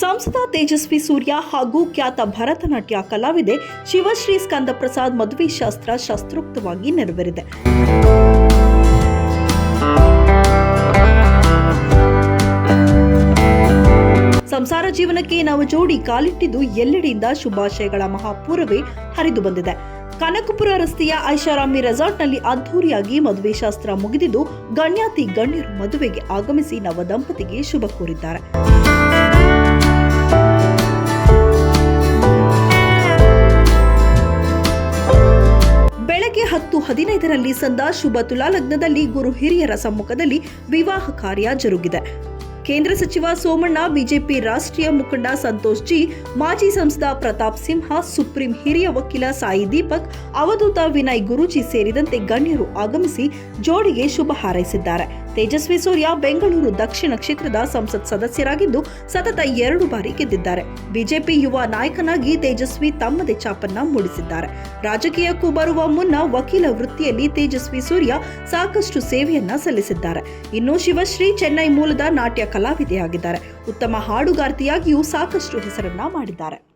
ಸಂಸದ ತೇಜಸ್ವಿ ಸೂರ್ಯ ಹಾಗೂ ಖ್ಯಾತ ಭರತನಾಟ್ಯ ಕಲಾವಿದೆ ಶಿವಶ್ರೀ ಸ್ಕಂದ ಪ್ರಸಾದ್ ಮದುವೆ ಶಾಸ್ತ್ರ ಶಾಸ್ತ್ರೋಕ್ತವಾಗಿ ನೆರವೇರಿದೆ. ಸಂಸಾರ ಜೀವನಕ್ಕೆ ನಾವು ಜೋಡಿ ಕಾಲಿಟ್ಟಿದ್ದು ಎಲ್ಲೆಡೆಯಿಂದ ಶುಭಾಶಯಗಳ ಮಹಾಪೂರವೇ ಹರಿದು ಬಂದಿದೆ. ಕನಕಪುರ ರಸ್ತೆಯ ಐಷಾರಾಮಿ ರೆಸಾರ್ಟ್ನಲ್ಲಿ ಅದ್ಧೂರಿಯಾಗಿ ಮದುವೆ ಶಾಸ್ತ್ರ ಮುಗಿದಿದ್ದು ಗಣ್ಯಾತಿ ಗಣ್ಯರು ಮದುವೆಗೆ ಆಗಮಿಸಿ ನವ ದಂಪತಿಗೆ ಶುಭ ಕೋರಿದ್ದಾರೆ. ಹತ್ತು ಹದಿನೈದರಲ್ಲಿ ಸಂದ ಶುಭ ತುಲಾ ಲಗ್ನದಲ್ಲಿ ಗುರು ಹಿರಿಯರ ಸಮ್ಮುಖದಲ್ಲಿ ವಿವಾಹ ಕಾರ್ಯ ಜರುಗಿದೆ. ಕೇಂದ್ರ ಸಚಿವ ಸೋಮಣ್ಣ, ಬಿಜೆಪಿ ರಾಷ್ಟ್ರೀಯ ಮುಖಂಡ ಸಂತೋಷ್ ಜಿ, ಮಾಜಿ ಸಂಸದ ಪ್ರತಾಪ್ ಸಿಂಹ, ಸುಪ್ರೀಂ ಹಿರಿಯ ವಕೀಲ ಸಾಯಿ ದೀಪಕ್, ಅವಧೂತ ವಿನಯ್ ಗುರೂಜಿ ಸೇರಿದಂತೆ ಗಣ್ಯರು ಆಗಮಿಸಿ ಜೋಡಿಗೆ ಶುಭ ಹಾರೈಸಿದ್ದಾರೆ. ತೇಜಸ್ವಿ ಸೂರ್ಯ ಬೆಂಗಳೂರು ದಕ್ಷಿಣ ಕ್ಷೇತ್ರದ ಸಂಸತ್ ಸದಸ್ಯರಾಗಿದ್ದು ಸತತ ಎರಡು ಬಾರಿ ಗೆದ್ದಿದ್ದಾರೆ. ಬಿಜೆಪಿ ಯುವ ನಾಯಕನಾಗಿ ತೇಜಸ್ವಿ ತಮ್ಮದೇ ಛಾಪನ್ನ ಮೂಡಿಸಿದ್ದಾರೆ. ರಾಜಕೀಯಕ್ಕೂ ಬರುವ ಮುನ್ನ ವಕೀಲ ವೃತ್ತಿಯಲ್ಲಿ ತೇಜಸ್ವಿ ಸೂರ್ಯ ಸಾಕಷ್ಟು ಸೇವೆಯನ್ನ ಸಲ್ಲಿಸಿದ್ದಾರೆ. ಇನ್ನು ಶಿವಶ್ರೀ ಚೆನ್ನೈ ಮೂಲದ ನಾಟ್ಯ ಕಲಾವಿದೆಯಾಗಿದ್ದಾರೆ. ಉತ್ತಮ ಹಾಡುಗಾರ್ತಿಯಾಗಿಯೂ ಸಾಕಷ್ಟು ಹೆಸರನ್ನ ಮಾಡಿದ್ದಾರೆ.